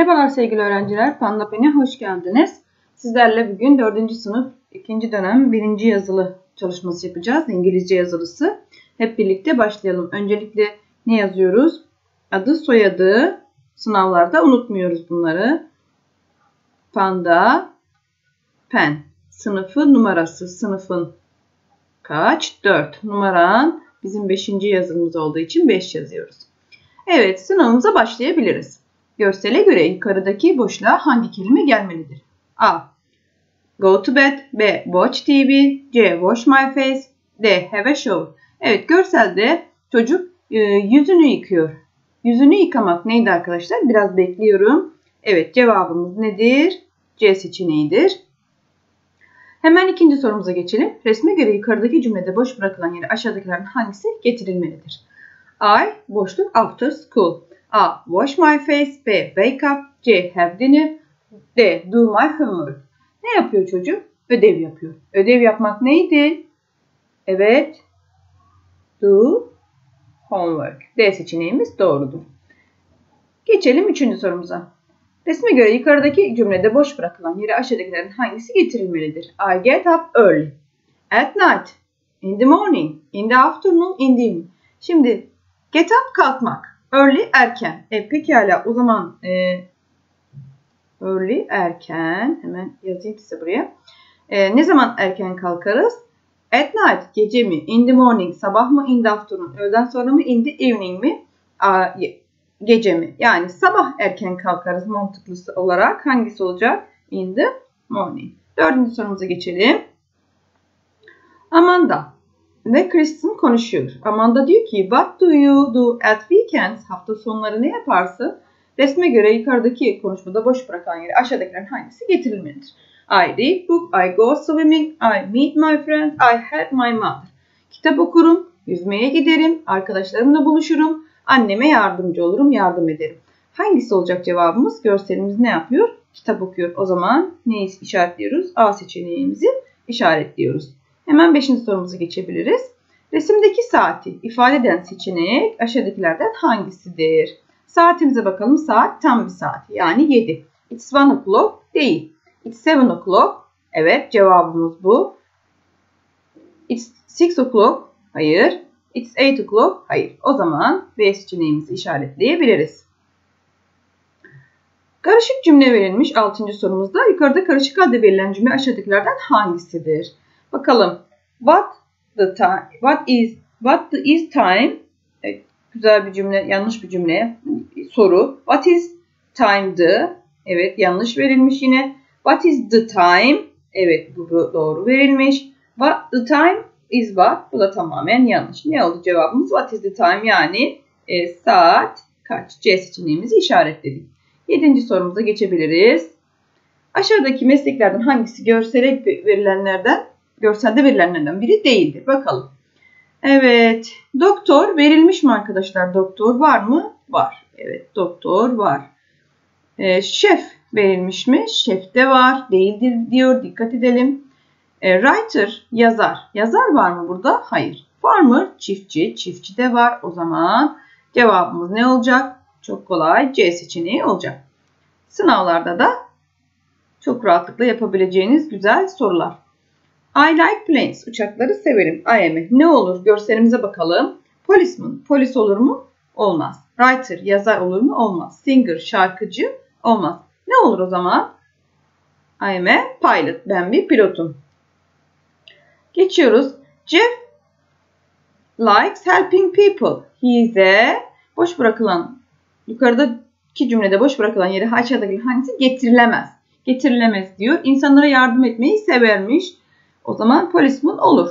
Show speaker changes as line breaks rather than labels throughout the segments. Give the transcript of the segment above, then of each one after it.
Merhabalar sevgili öğrenciler. Panda Pen'e hoş geldiniz. Sizlerle bugün 4. sınıf 2. dönem 1. yazılı çalışması yapacağız. İngilizce yazılısı. Hep birlikte başlayalım. Öncelikle ne yazıyoruz? Adı, soyadı. Sınavlarda unutmuyoruz bunları. Panda Pen. Sınıfı numarası. Sınıfın kaç? 4. Numaran bizim 5. yazılımız olduğu için 5 yazıyoruz. Evet sınavımıza başlayabiliriz. Görsele göre yukarıdaki boşluğa hangi kelime gelmelidir? A. Go to bed. B. Watch TV. C. Wash my face. D. Have a shower. Evet görselde çocuk e, yüzünü yıkıyor. Yüzünü yıkamak neydi arkadaşlar? Biraz bekliyorum. Evet cevabımız nedir? C seçeneğidir. Hemen ikinci sorumuza geçelim. Resme göre yukarıdaki cümlede boş bırakılan yere aşağıdakilerin hangisi getirilmelidir? I boşluk after school. A. Wash my face. B. Wake up. C. Have dinner. D. Do my homework. Ne yapıyor çocuk? Ödev yapıyor. Ödev yapmak neydi? Evet. Do homework. D seçeneğimiz doğrudur. Geçelim üçüncü sorumuza. Resme göre yukarıdaki cümlede boş bırakılan yere aşağıdakilerin hangisi getirilmelidir? I get up early. At night. In the morning. In the afternoon. In the evening. Şimdi get up kalkmak. Early erken. E, pekala o zaman e, early erken. Hemen yazayım size buraya. E, ne zaman erken kalkarız? At night gece mi? In the morning sabah mı? In the afternoon öğleden sonra mı? In the evening mi? A, gece mi? Yani sabah erken kalkarız mantıklısı olarak. Hangisi olacak? In the morning. Dördüncü sorumuza geçelim. Amanda ve Kristen konuşuyor. Amanda diyor ki What do you do at weekends? Hafta sonları ne yaparsın? Resme göre yukarıdaki konuşmada boş bırakan yere aşağıdakilerin hangisi getirilmelidir? I read book, I go swimming, I meet my friends, I help my mother. Kitap okurum, yüzmeye giderim, arkadaşlarımla buluşurum, anneme yardımcı olurum, yardım ederim. Hangisi olacak cevabımız? Görselimiz ne yapıyor? Kitap okuyor. O zaman neyi işaretliyoruz? A seçeneğimizi işaretliyoruz. Hemen 5. sorumuza geçebiliriz. Resimdeki saati ifade eden seçenek aşağıdakilerden hangisidir? Saatimize bakalım. Saat tam bir saat. Yani 7. It's 1 o'clock değil. It's 7 o'clock. Evet cevabımız bu. It's 6 o'clock. Hayır. It's 8 o'clock. Hayır. O zaman B seçeneğimizi işaretleyebiliriz. Karışık cümle verilmiş 6. sorumuzda. Yukarıda karışık halde verilen cümle aşağıdakilerden hangisidir? Bakalım. What the time? What is what the is time? Güzel bir cümle, yanlış bir cümle. Soru. What is time the? Evet, yanlış verilmiş yine. What is the time? Evet, bu doğru verilmiş. What the time is what? Bu da tamamen yanlış. Ne oldu cevabımız? What is the time? Yani e, saat kaç? C seçeneğimizi işaretledik. Yedinci sorumuza geçebiliriz. Aşağıdaki mesleklerden hangisi görsele verilenlerden görselde verilenlerden biri değildir. Bakalım. Evet. Doktor verilmiş mi arkadaşlar? Doktor var mı? Var. Evet. Doktor var. Ee, şef verilmiş mi? Şef de var. Değildir diyor. Dikkat edelim. Ee, writer yazar. Yazar var mı burada? Hayır. Farmer çiftçi. Çiftçi de var. O zaman cevabımız ne olacak? Çok kolay. C seçeneği olacak. Sınavlarda da çok rahatlıkla yapabileceğiniz güzel sorular. I like planes. Uçakları severim. I am. Ne olur? Görselimize bakalım. Policeman. Polis olur mu? Olmaz. Writer. Yazar olur mu? Olmaz. Singer. Şarkıcı. Olmaz. Ne olur o zaman? I am a pilot. Ben bir pilotum. Geçiyoruz. Jeff likes helping people. He is a boş bırakılan yukarıdaki cümlede boş bırakılan yeri aşağıdaki hangisi getirilemez. Getirilemez diyor. İnsanlara yardım etmeyi severmiş. O zaman policeman olur.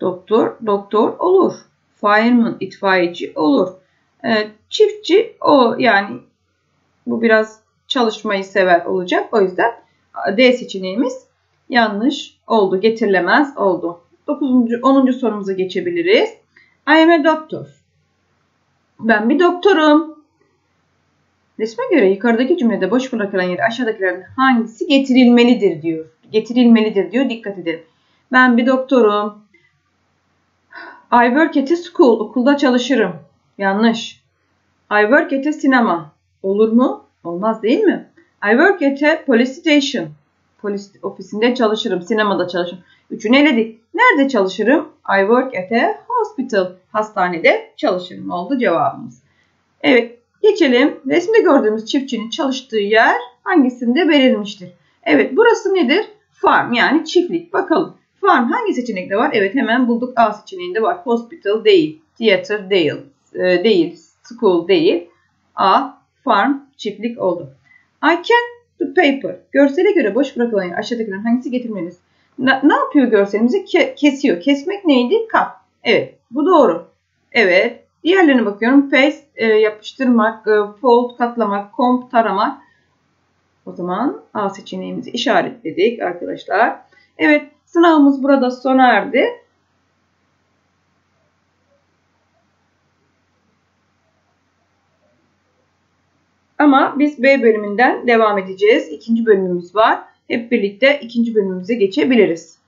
Doktor, doktor olur. Fireman, itfaiyeci olur. E, çiftçi o yani bu biraz çalışmayı sever olacak. O yüzden D seçeneğimiz yanlış oldu. Getirilemez oldu. 9. 10. sorumuza geçebiliriz. I am a doctor. Ben bir doktorum. Resme göre yukarıdaki cümlede boş bırakılan yer aşağıdakilerin hangisi getirilmelidir diyor. Getirilmelidir diyor. Dikkat edelim. Ben bir doktorum. I work at a school. Okulda çalışırım. Yanlış. I work at a cinema. Olur mu? Olmaz değil mi? I work at a police station. Polis ofisinde çalışırım. Sinemada çalışırım. Üçünü eledik. Nerede çalışırım? I work at a hospital. Hastanede çalışırım oldu cevabımız. Evet geçelim. Resimde gördüğümüz çiftçinin çalıştığı yer hangisinde verilmiştir? Evet burası nedir? Farm yani çiftlik. Bakalım. Farm hangi seçenekte var? Evet hemen bulduk. A seçeneğinde var. Hospital değil. Theater değil. E, değil. School değil. A. Farm çiftlik oldu. I can the paper. Görsele göre boş bırakılan aşağıdakilerin hangisi getirmeliyiz? Ne, ne yapıyor görselimizi? Ke, kesiyor. Kesmek neydi? Cut. Evet. Bu doğru. Evet. Diğerlerine bakıyorum. Paste, e, yapıştırmak, e, fold, katlamak, comp, taramak. O zaman A seçeneğimizi işaretledik arkadaşlar. Evet. Sınavımız burada sona erdi. Ama biz B bölümünden devam edeceğiz. İkinci bölümümüz var. Hep birlikte ikinci bölümümüze geçebiliriz.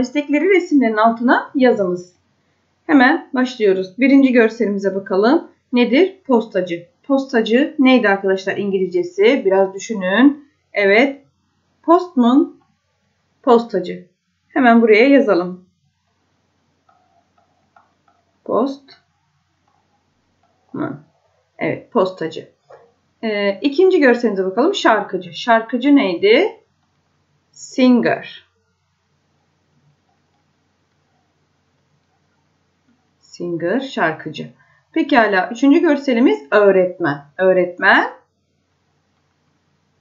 Destekleri resimlerin altına yazınız. Hemen başlıyoruz. Birinci görselimize bakalım. Nedir? Postacı. Postacı neydi arkadaşlar İngilizcesi? Biraz düşünün. Evet. Postman postacı. Hemen buraya yazalım. Post. Evet postacı. Ee, ikinci görselimize bakalım. Şarkıcı. Şarkıcı neydi? Singer. Singer, şarkıcı. Pekala. Üçüncü görselimiz öğretmen. Öğretmen.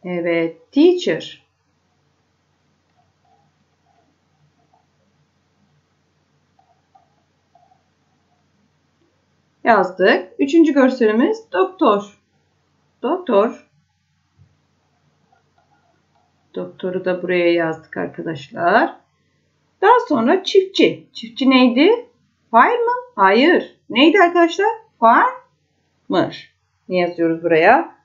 Evet. Teacher. Yazdık. Üçüncü görselimiz doktor. Doktor. Doktoru da buraya yazdık arkadaşlar. Daha sonra çiftçi. Çiftçi neydi? Fireman? Hayır. Neydi arkadaşlar? Farmer. Ne yazıyoruz buraya?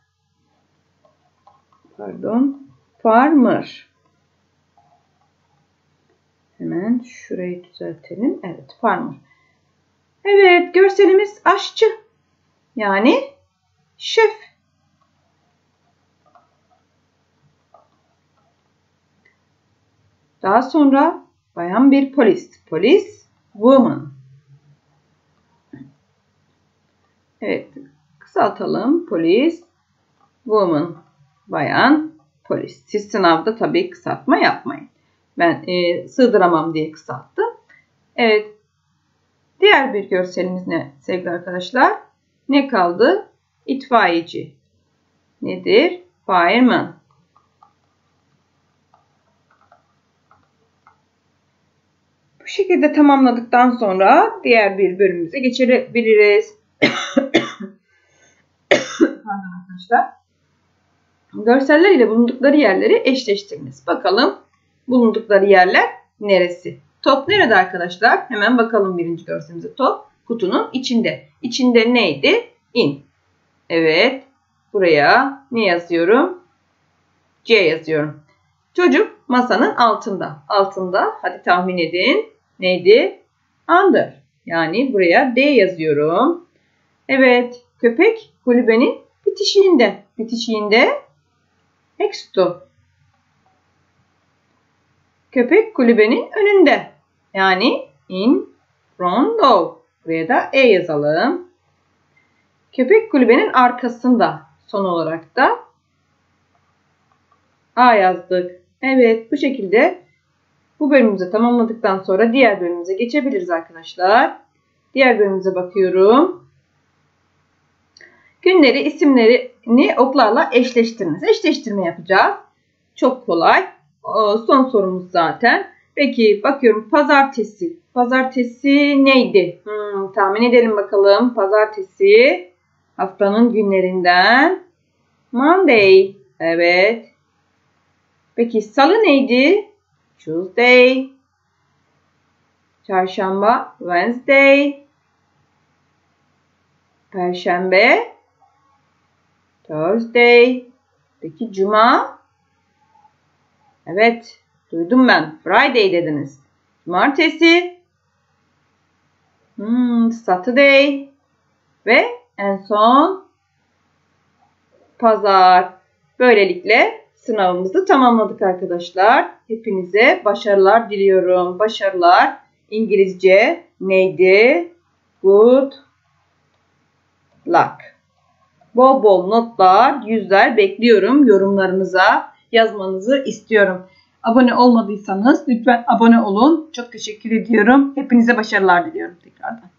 Pardon. Farmer. Hemen şurayı düzeltelim. Evet, farmer. Evet, görselimiz aşçı. Yani şef. Daha sonra bayan bir polis. Polis, woman. Evet, kısaltalım. Polis, woman, bayan, polis. Siz sınavda tabii kısaltma yapmayın. Ben e, sığdıramam diye kısalttım. Evet, diğer bir görselimiz ne sevgili arkadaşlar? Ne kaldı? İtfaiyeci. Nedir? Fireman. şekilde tamamladıktan sonra diğer bir bölümümüze geçebiliriz. Arkadaşlar. Görseller ile bulundukları yerleri eşleştiriniz. Bakalım bulundukları yerler neresi? Top nerede arkadaşlar? Hemen bakalım birinci görselimize. Top kutunun içinde. İçinde neydi? In. Evet. Buraya ne yazıyorum? C yazıyorum. Çocuk masanın altında. Altında hadi tahmin edin neydi? Under. Yani buraya D yazıyorum. Evet. Köpek kulübenin bitişiğinde. Bitişiğinde next to. Köpek kulübenin önünde. Yani in front of. Buraya da E yazalım. Köpek kulübenin arkasında. Son olarak da A yazdık. Evet bu şekilde bu bölümümüzü tamamladıktan sonra diğer bölümümüze geçebiliriz arkadaşlar. Diğer bölümümüze bakıyorum. Günleri, isimlerini oklarla eşleştiriniz. Eşleştirme yapacağız. Çok kolay. Son sorumuz zaten. Peki bakıyorum pazartesi. Pazartesi neydi? Hmm, tahmin edelim bakalım. Pazartesi haftanın günlerinden Monday. Evet. Peki salı neydi? Tuesday. Çarşamba Wednesday. Perşembe Thursday. Peki cuma? Evet, duydum ben. Friday dediniz. Cumartesi. Hmm, Saturday. Ve en son pazar. Böylelikle sınavımızı tamamladık arkadaşlar. Hepinize başarılar diliyorum. Başarılar. İngilizce neydi? Good luck. Bol bol notlar, yüzler bekliyorum. Yorumlarınıza yazmanızı istiyorum. Abone olmadıysanız lütfen abone olun. Çok teşekkür ediyorum. Hepinize başarılar diliyorum tekrardan.